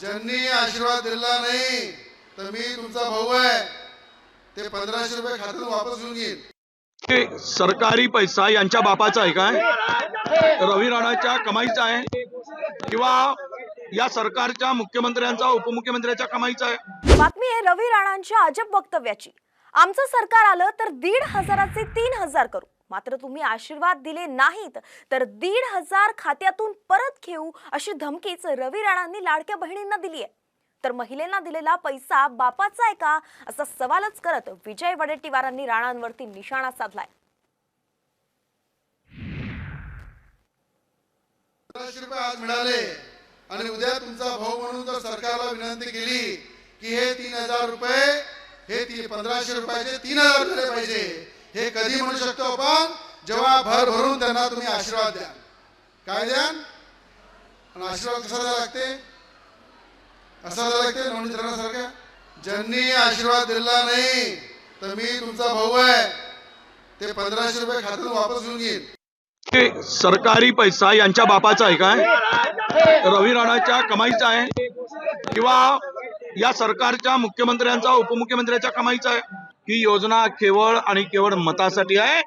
ज्यांनी आशीर्वाद दिला नाही तर मी तुमचा भाऊ आहे. ते पंधराशे रुपये खात्यातून वापस घेऊन घेईन हे सरकारी पैसा यांच्या बापाचा आहे काय? रवी राणाच्या कमाईचा आहे? किंवा या सरकारच्या मुख्यमंत्र्यांचा उपमुख्यमंत्र्यांच्या कमाईचा आहे? बातमी आहे रवी राणांच्या अजब वक्तव्याची. आमचं सरकार आलं तर दीड हजाराचे तीन हजार करू मात्र तुम्ही आशीर्वाद दिले नाहीत तर दीड हजार खात्यातून परत घेऊ अशी धमकीच रवी राणांनी लाडक्या बहिणींना दिली आहे. तर महिलेला दिलेला पैसा बापाचा आहे का? असा सवालच करत विजय वडेट्टीवारांनी राणांवरती निशाणा साधलाय. आज मिळाले आणि उद्या तुमचा भाऊ म्हणून जर सरकारला विनंती केली की हे तीन हजार रुपये हे पंधराशे रुपयाचे तीन हजार रुपये पाहिजे. हे कधी म्हणू शकतो आपण? जेव्हा भर भरून त्यांना तुम्ही आशीर्वाद द्या काय द्या आशीर्वाद कसा द्यावा लागते? असा लागते नवनी ज्यांनी आशीर्वाद दिला नाही तर मी तुमचा भाऊ आहे. ते पंधराशे रुपये खात्यात वापस घेऊन घेईन सरकारी पैसा यांच्या बापाचा आहे काय? रवी राणाच्या कमाईचा आहे? किंवा या सरकारच्या मुख्यमंत्र्यांचा उपमुख्यमंत्र्यांच्या कमाईचा आहे? ही योजना केवळ आणि केवळ मतासाठी आहे.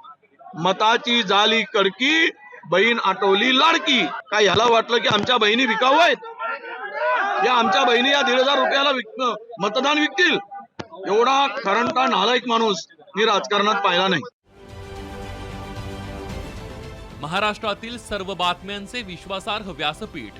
मताची झाली कडकी बहीण आटवली लाडकी. काय ह्याला वाटलं की आमच्या बहिणी विकाऊ आहेत? या आमच्या बहिणी या दीड हजार रुपयाला विक मतदान विकतील. एवढा खरंटा नालायक माणूस मी राजकारणात पाहिला नाही. महाराष्ट्रातील सर्व बातम्यांचे विश्वासार्ह व्यासपीठ.